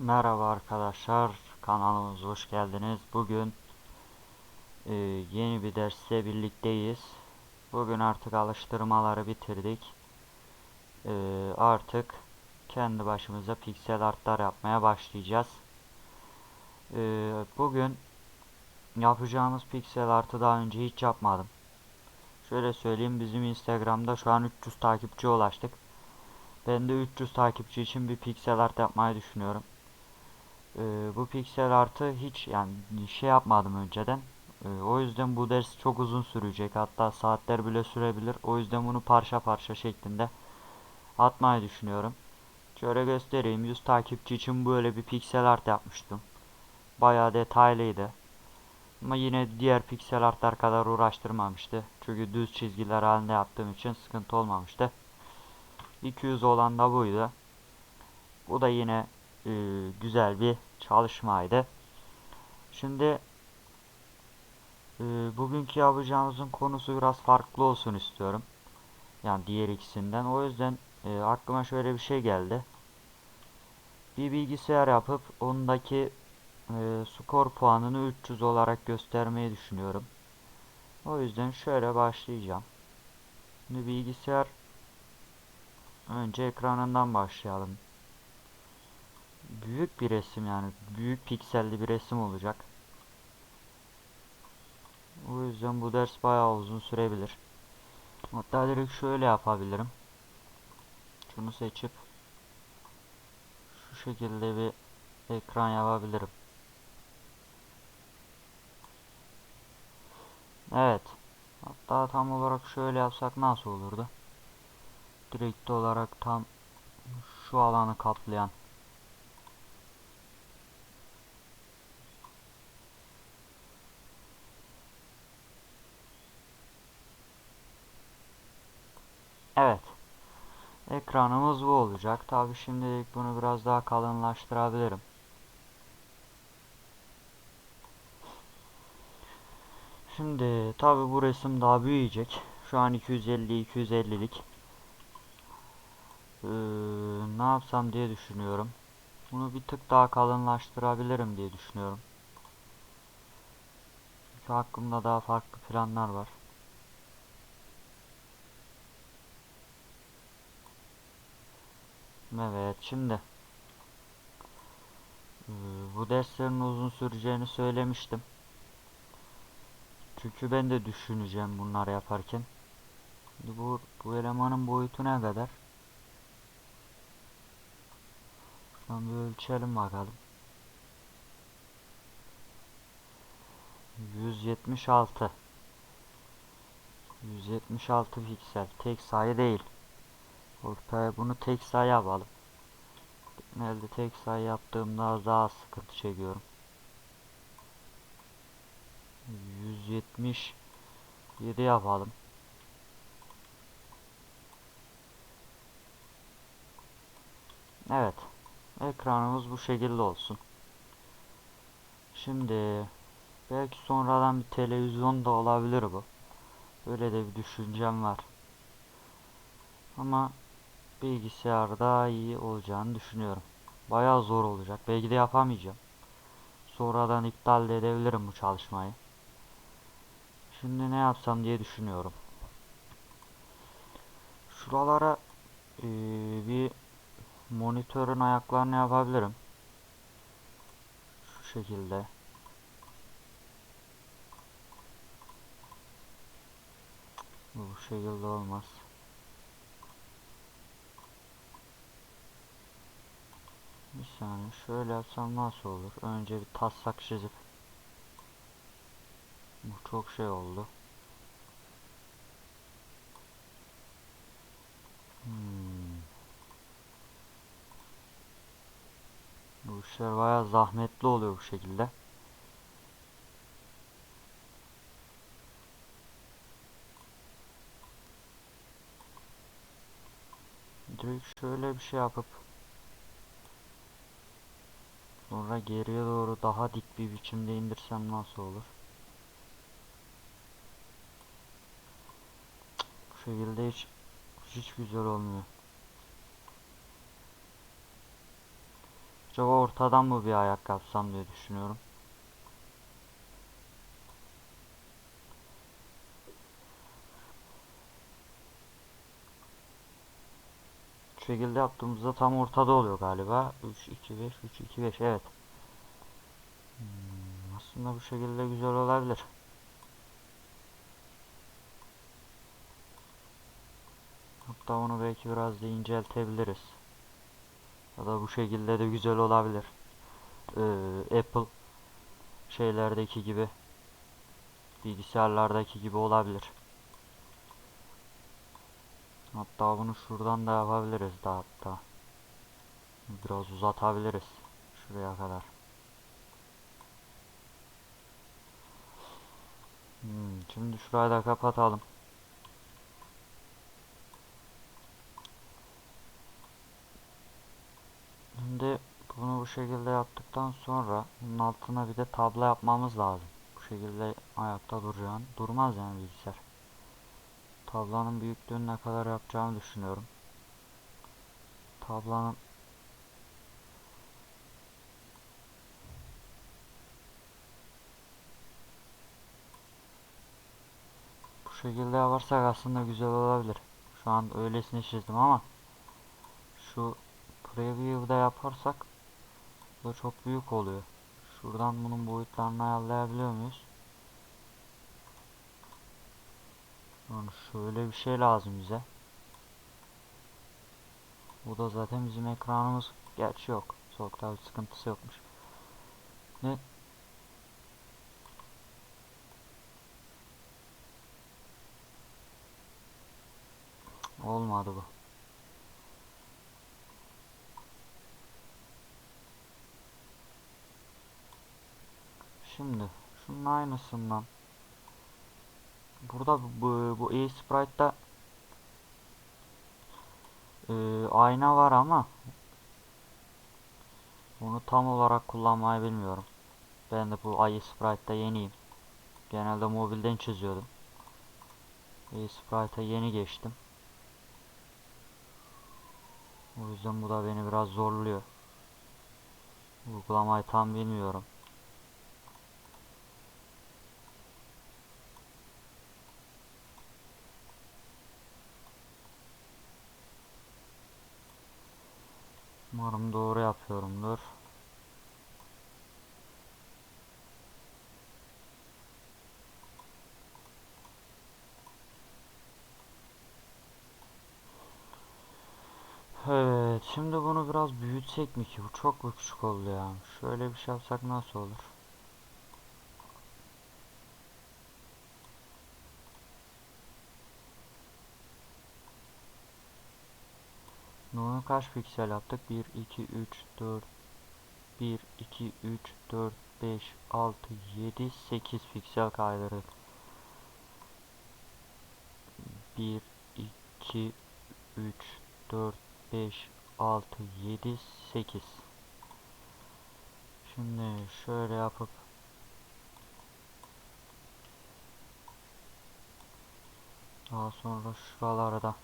Merhaba arkadaşlar, kanalımıza hoş geldiniz. Bugün e, yeni bir derste birlikteyiz. Bugün artık alıştırmaları bitirdik. E, artık kendi başımıza piksel artlar yapmaya başlayacağız. E, bugün yapacağımız piksel artı daha önce hiç yapmadım. Şöyle söyleyeyim, bizim Instagram'da şu an 300 takipçi ulaştık. Ben de 300 takipçi için bir piksel art yapmayı düşünüyorum. Ee, bu piksel artı hiç yani şey yapmadım önceden. Ee, o yüzden bu ders çok uzun sürecek. Hatta saatler bile sürebilir. O yüzden bunu parça parça şeklinde atmayı düşünüyorum. Şöyle göstereyim. 100 takipçi için böyle bir piksel art yapmıştım. Bayağı detaylıydı. Ama yine diğer piksel artlar kadar uğraştırmamıştı. Çünkü düz çizgiler halinde yaptığım için sıkıntı olmamıştı. 200 olan da buydu. Bu da yine e, güzel bir çalışmaydı. Şimdi e, bugünkü yapacağımızın konusu biraz farklı olsun istiyorum. Yani diğer ikisinden. O yüzden e, aklıma şöyle bir şey geldi. Bir bilgisayar yapıp ondaki e, skor puanını 300 olarak göstermeyi düşünüyorum. O yüzden şöyle başlayacağım. Şimdi bilgisayar önce ekranından başlayalım büyük bir resim yani büyük pikselli bir resim olacak. O yüzden bu ders bayağı uzun sürebilir. Hatta direkt şöyle yapabilirim. Şunu seçip şu şekilde bir ekran yapabilirim. Evet. Hatta tam olarak şöyle yapsak nasıl olurdu? Direkt olarak tam şu alanı kaplayan Evet. Ekranımız bu olacak. Tabi şimdilik bunu biraz daha kalınlaştırabilirim. Şimdi tabi bu resim daha büyüyecek. Şu an 250-250'lik. Ee, ne yapsam diye düşünüyorum. Bunu bir tık daha kalınlaştırabilirim diye düşünüyorum. Çünkü hakkımda daha farklı planlar var. Evet şimdi ee, bu derslerin uzun süreceğini söylemiştim. Çünkü ben de düşüneceğim bunları yaparken. Bu, bu elemanın boyutu ne kadar? Şuradan bir ölçelim bakalım. 176 176 piksel tek sayı değil. Ortaya bunu tek sayı yapalım. Genelde tek sayı yaptığımda daha sıkıntı çekiyorum. 177 yapalım. Evet. Ekranımız bu şekilde olsun. Şimdi belki sonradan bir televizyon da olabilir bu. Böyle de bir düşüncem var. Ama bilgisayarda iyi olacağını düşünüyorum. Bayağı zor olacak. Belki de yapamayacağım. Sonradan iptal de edebilirim bu çalışmayı. Şimdi ne yapsam diye düşünüyorum. Şuralara e, bir monitörün ayaklarını yapabilirim. Şu şekilde. Bu şekilde olmaz. Bir saniye şöyle yapsam nasıl olur? Önce bir taslak çizip Bu çok şey oldu. Hmm. Bu işler bayağı zahmetli oluyor bu şekilde. Direkt şöyle bir şey yapıp Sonra geriye doğru daha dik bir biçimde indirsem nasıl olur? Bu şekilde hiç hiç güzel olmuyor. Acaba ortadan mı bir ayak yapsam diye düşünüyorum. Şekilde yaptığımızda tam ortada oluyor galiba. 3 2 5 3 2 5 evet. Hmm, aslında bu şekilde güzel olabilir. Hatta onu belki biraz da inceltebiliriz. Ya da bu şekilde de güzel olabilir. Ee, Apple şeylerdeki gibi bilgisayarlardaki gibi olabilir. Hatta bunu şuradan da yapabiliriz da hatta. Biraz uzatabiliriz. Şuraya kadar. Hmm, şimdi şurayı da kapatalım. Şimdi bunu bu şekilde yaptıktan sonra bunun altına bir de tablo yapmamız lazım. Bu şekilde ayakta duracağın durmaz yani bilgisayar. Tablanın büyüklüğünü ne kadar yapacağımı düşünüyorum. Tablanın bu şekilde yaparsak aslında güzel olabilir. Şu an öylesine çizdim ama şu preview'da yaparsak bu da çok büyük oluyor. Şuradan bunun boyutlarını ayarlayabiliyor muyuz? Yani şöyle bir şey lazım bize. Bu da zaten bizim ekranımız. Gerçi yok. Soğukta bir sıkıntısı yokmuş. Ne? Olmadı bu. Şimdi şunun aynısından burada bu, bu e-sprite'da e, ayna var ama onu tam olarak kullanmayı bilmiyorum. Ben de bu e-sprite'da yeniyim. Genelde mobilden çiziyordum. E-sprite'a yeni geçtim. O yüzden bu da beni biraz zorluyor. Uygulamayı tam bilmiyorum. Evet, şimdi bunu biraz büyütsek mi ki? Bu çok mu küçük oldu ya? Şöyle bir şey yapsak nasıl olur? Bunu kaç piksel yaptık? 1, 2, 3, 4, 1, 2, 3, 4, 5, 6, 7, 8 piksel kaydırdık. 1, 2, 3, 4, 5, 6, 7, 8. Şimdi şöyle yapıp daha sonra şuralara da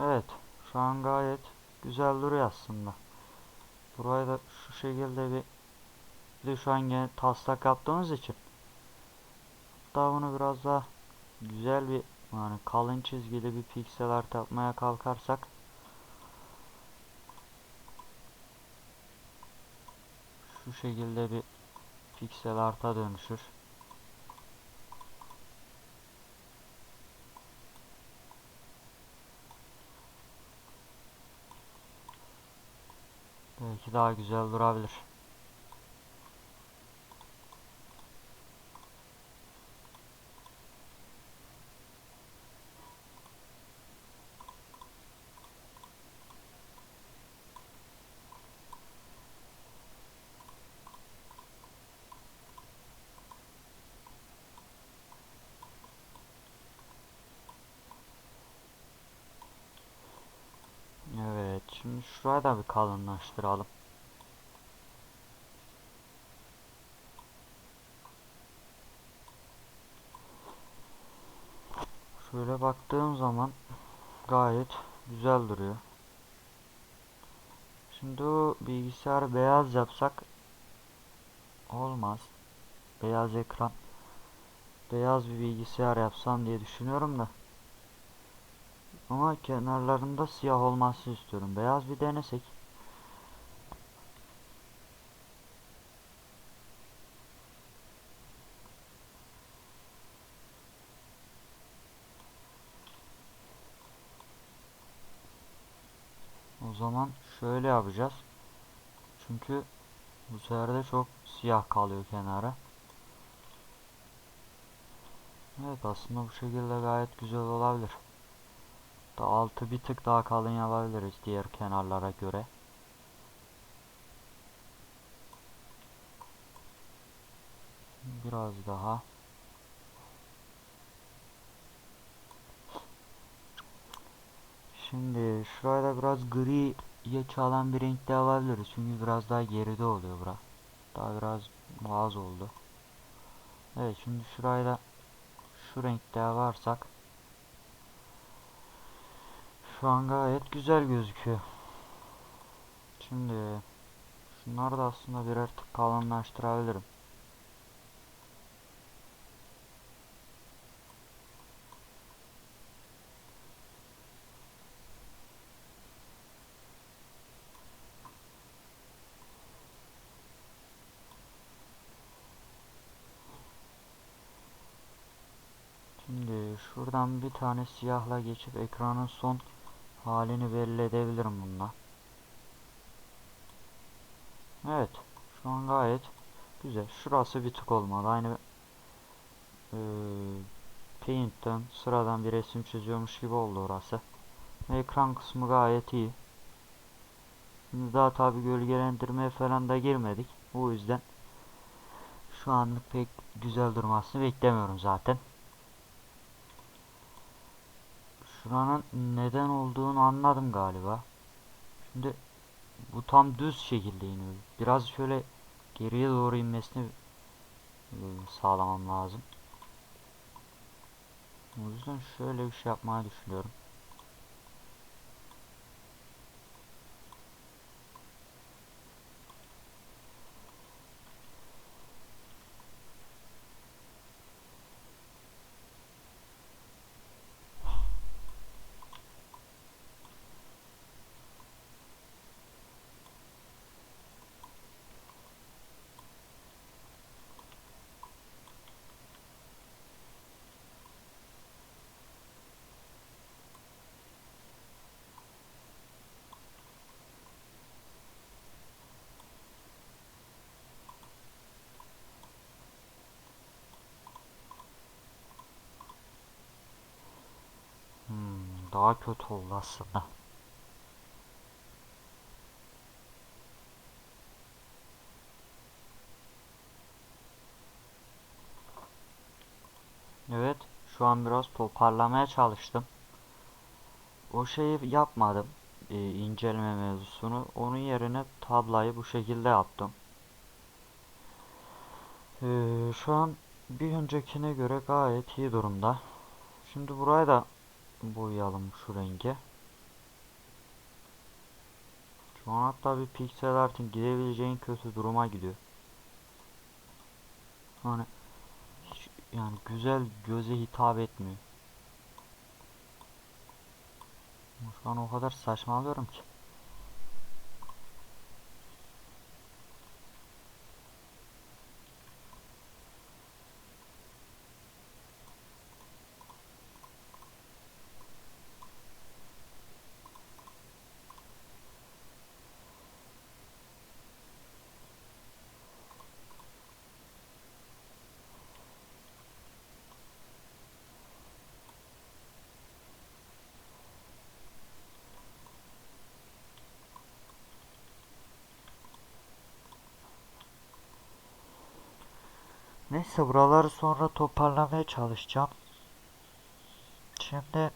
Evet. Şu an gayet güzel duruyor aslında. Burayı da şu şekilde bir bir şu an gene taslak yaptığımız için daha bunu biraz daha güzel bir yani kalın çizgili bir piksel art yapmaya kalkarsak şu şekilde bir piksel arta dönüşür. Belki daha güzel durabilir. şuraya da bir kalınlaştıralım. Şöyle baktığım zaman gayet güzel duruyor. Şimdi o bilgisayarı beyaz yapsak olmaz. Beyaz ekran. Beyaz bir bilgisayar yapsam diye düşünüyorum da. Ama kenarlarında siyah olması istiyorum. Beyaz bir denesek. O zaman şöyle yapacağız. Çünkü bu sefer de çok siyah kalıyor kenara. Evet aslında bu şekilde gayet güzel olabilir. Da altı bir tık daha kalın yapabiliriz diğer kenarlara göre. Biraz daha. Şimdi şuraya da biraz griye çalan bir renkte alabiliriz. Çünkü biraz daha geride oluyor bura. Daha biraz az oldu. Evet şimdi şurayı da şu renkte varsak şu an gayet güzel gözüküyor. Şimdi şunları da aslında birer tık kalınlaştırabilirim. Şimdi şuradan bir tane siyahla geçip ekranın son halini belli edebilirim bununla. Evet. Şu an gayet güzel. Şurası bir tık olmadı. Aynı e, Paint'ten sıradan bir resim çiziyormuş gibi oldu orası. Ekran kısmı gayet iyi. Şimdi daha tabi gölgelendirmeye falan da girmedik. O yüzden şu anlık pek güzel durmasını beklemiyorum zaten. Şuranın neden olduğunu anladım galiba. Şimdi bu tam düz şekilde iniyor. Biraz şöyle geriye doğru inmesini e, sağlamam lazım. O yüzden şöyle bir şey yapmayı düşünüyorum. Hmm, daha kötü oldu aslında. Evet, şu an biraz toparlamaya çalıştım. O şeyi yapmadım, e, inceleme mevzusunu. Onun yerine tablayı bu şekilde yaptım. E, şu an bir öncekine göre gayet iyi durumda. Şimdi burayı da boyayalım şu renge. Şu an hatta bir piksel art'ın gidebileceğin kötü duruma gidiyor. Hani hiç, yani güzel göze hitap etmiyor. Şu an o kadar saçmalıyorum ki. Neyse buraları sonra toparlamaya çalışacağım. Şimdi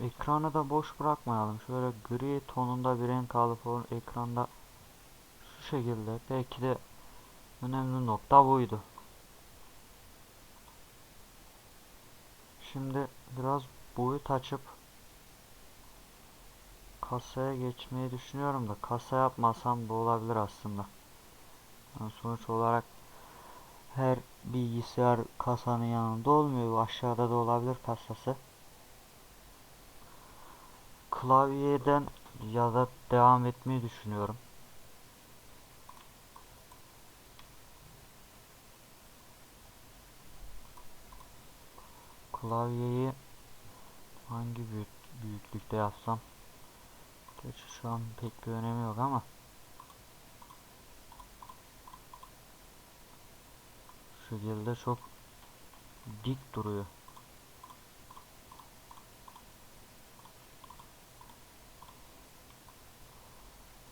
ekranı da boş bırakmayalım. Şöyle gri tonunda bir renk alıp ekranda şu şekilde belki de önemli nokta buydu. Şimdi biraz boyut açıp kasaya geçmeyi düşünüyorum da kasa yapmasam da olabilir aslında. Yani sonuç olarak her bilgisayar kasanın yanında olmuyor. Aşağıda da olabilir kasası. Klavyeden ya da devam etmeyi düşünüyorum. Klavyeyi hangi büyük, büyüklükte yapsam? Gerçi şu an pek bir önemi yok ama şekilde çok dik duruyor.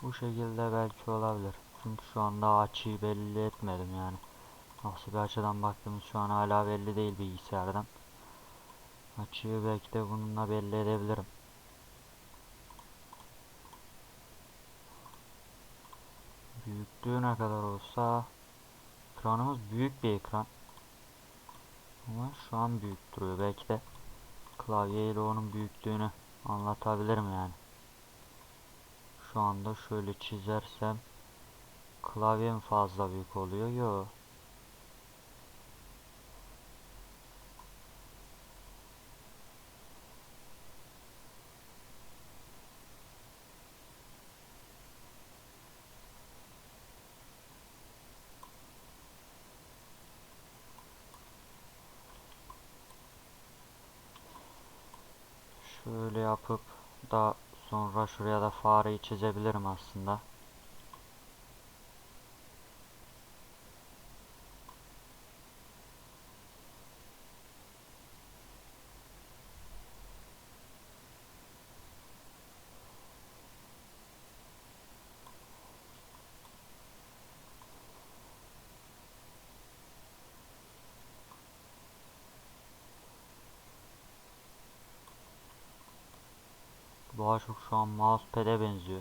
Bu şekilde belki olabilir. Çünkü şu anda açıyı belli etmedim yani. Nasıl bir açıdan baktığımız şu an hala belli değil bilgisayardan. Açıyı belki de bununla belli edebilirim. Büyüklüğü ne kadar olsa ekranımız büyük bir ekran. Ama şu an büyük duruyor. Belki de klavyeyle onun büyüklüğünü anlatabilirim yani. Şu anda şöyle çizersem klavyem fazla büyük oluyor. Yok. Şöyle yapıp da sonra şuraya da fareyi çizebilirim aslında. Daha çok şu an mousepad'e benziyor.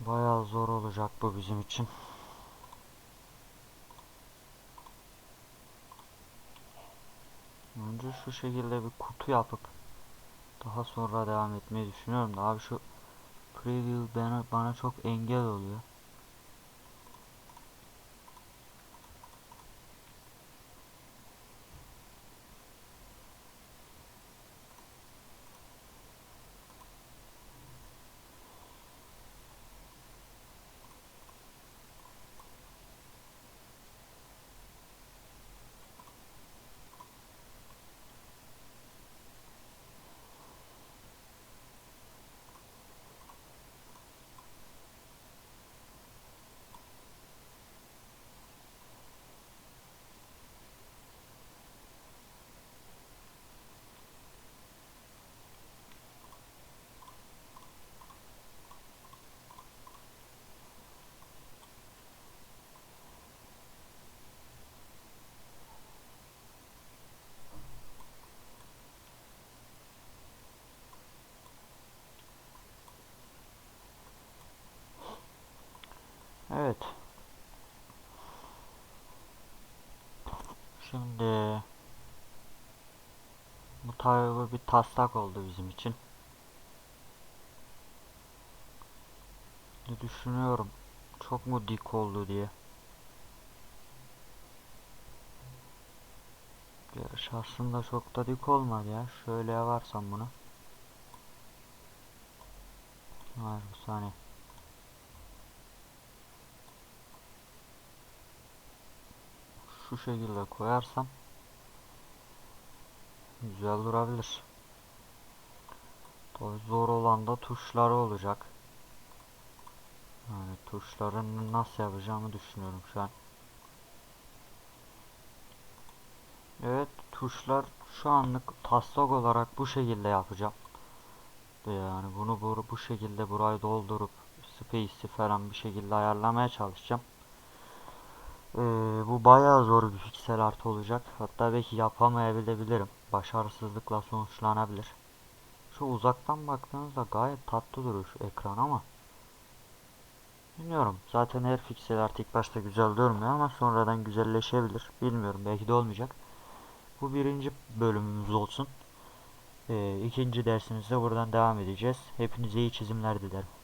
Bayağı zor olacak bu bizim için. Önce şu şekilde bir kutu yapıp daha sonra devam etmeyi düşünüyorum da abi şu preview bana, bana çok engel oluyor. Evet. Şimdi tabi bir taslak oldu bizim için. Ne düşünüyorum. Çok mu dik oldu diye. Gerçi aslında çok da dik olmadı ya. Şöyle yavarsam bunu. Hayır bir saniye. şu şekilde koyarsam güzel durabilir. Tabi zor olan da tuşları olacak. Yani tuşların nasıl yapacağımı düşünüyorum şu an. Evet tuşlar şu anlık taslak olarak bu şekilde yapacağım. Yani bunu bu, bu şekilde burayı doldurup space'i falan bir şekilde ayarlamaya çalışacağım. Ee, bu bayağı zor bir piksel art olacak. Hatta belki yapamayabilirim. Başarısızlıkla sonuçlanabilir. Şu uzaktan baktığınızda gayet tatlı duruyor şu ekran ama. Bilmiyorum. Zaten her piksel art ilk başta güzel durmuyor ama sonradan güzelleşebilir. Bilmiyorum. Belki de olmayacak. Bu birinci bölümümüz olsun. Ee, ikinci dersimizde buradan devam edeceğiz. Hepinize iyi çizimler dilerim.